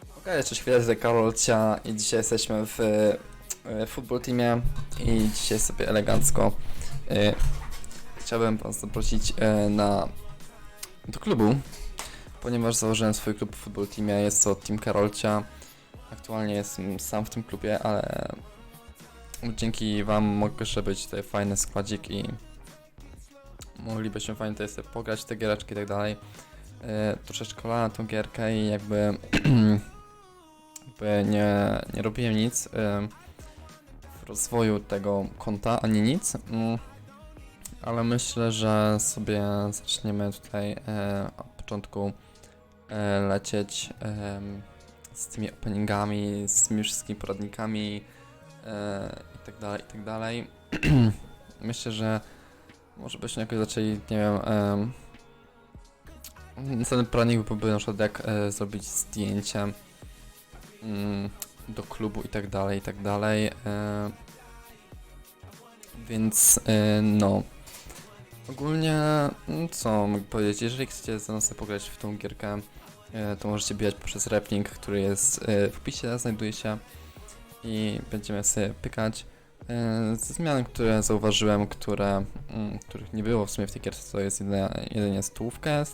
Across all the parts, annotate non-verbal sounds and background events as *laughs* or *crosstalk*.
Okej, cześć, chwilę Karolcia i dzisiaj jesteśmy w e, football teamie i dzisiaj sobie elegancko e, chciałbym was zaprosić e, na do klubu, ponieważ założyłem swój klub w football teamie, jest to Team Karolcia. Aktualnie jestem sam w tym klubie, ale dzięki wam mogę być tutaj fajny składzik i moglibyśmy fajnie tutaj sobie pograć w te giereczki i tak dalej. E, troszeczkę na tą gierkę i jakby *clears throat* jakby nie, nie robiłem nic em, w rozwoju tego konta, ani nic. mm, Ale myślę, że sobie zaczniemy tutaj e, od początku e, lecieć em, z tymi openingami, z tymi wszystkimi poradnikami e, i dalej, i tak dalej. *clears throat* Myślę, że może byśmy jakoś zaczęli, nie wiem, em, Następny poradnik byłby na przykład jak e, zrobić zdjęcie mm, do klubu i tak dalej, i tak dalej. E, więc e, no. Ogólnie, mm, co mogę powiedzieć, jeżeli chcecie mną sobie pograć w tą gierkę, e, to możecie bijać poprzez replink, który jest e, w opisie, znajduje się i będziemy sobie pykać. E, Ze zmian, które zauważyłem, które, mm, których nie było w sumie w tej gierce, to jest jedynie, jedynie stówka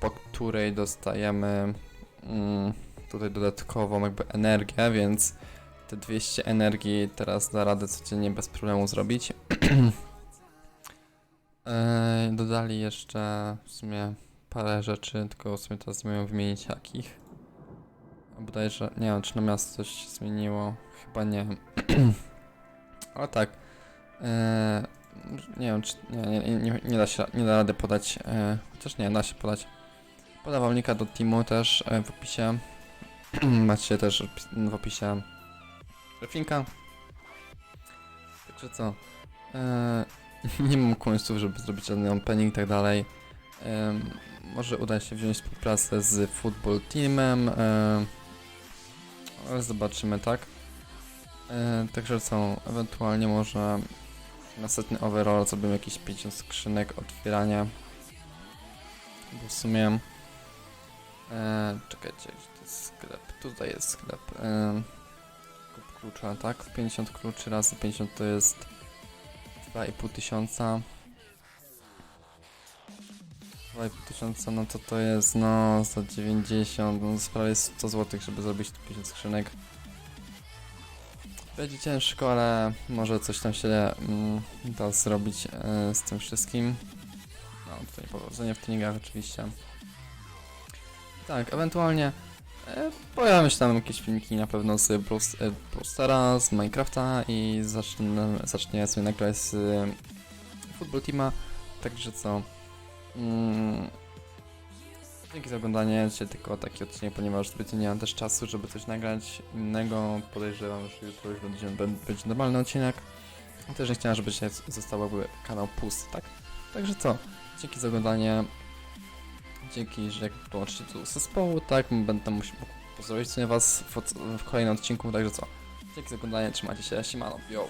po której dostajemy mm, tutaj dodatkową jakby energię, więc te 200 energii teraz da radę codziennie bez problemu zrobić. *clears throat* Dodali jeszcze w sumie parę rzeczy, tylko w sumie teraz wiem wymienić jakich. Bodajże, nie wiem czy na miasto coś się zmieniło, chyba nie. *clears throat* Ale tak. E, nie wiem, czy nie, nie, nie, nie da się, nie da rady podać, e, chociaż nie, da się podać. Podawam linka do teamu też e, w opisie. *clears throat* Macie też w opisie linka. Także co? E, *laughs* nie mam pomysłów, żeby zrobić żadny opening i tak dalej. Em, może uda się wziąć współpracę z football teamem. E, zobaczymy, tak? E, także co? Ewentualnie może następny overall zrobimy jakieś 50 skrzynek otwierania. Bo w sumie. E, czekajcie, gdzie to jest sklep? Tutaj jest sklep. E, kup klucza, tak? 50 kluczy razy 50 to jest 2,5 tysiąca. 2,5 tysiąca, no to to jest no za 90, no prawie 100 zł, żeby zrobić tu 50 skrzynek. Będzie ciężko, ale może coś tam się mm, da zrobić e, z tym wszystkim. No, tutaj powodzenie w treningach oczywiście. Tak, ewentualnie e, pojawią się tam jakieś filmiki na pewno z Brawl- e, z Minecrafta i zacznę, zacznie sobie nagrać z Football Teama. Także co? Mm, dzięki za oglądanie. Dzisiaj tylko taki odcinek, ponieważ zbytnio nie mam też czasu, żeby coś nagrać innego. Podejrzewam, że jutro już będzie, będzie normalny odcinek. Też nie chciałem, żeby się został kanał pusty, tak? Także co? Dzięki za oglądanie. Dzięki, że dołączycie do zespołu, tak? Będę musiał pozdrowić sobie was w, w kolejnym odcinku, także co? Dzięki za oglądanie, trzymajcie się, siemano, yo.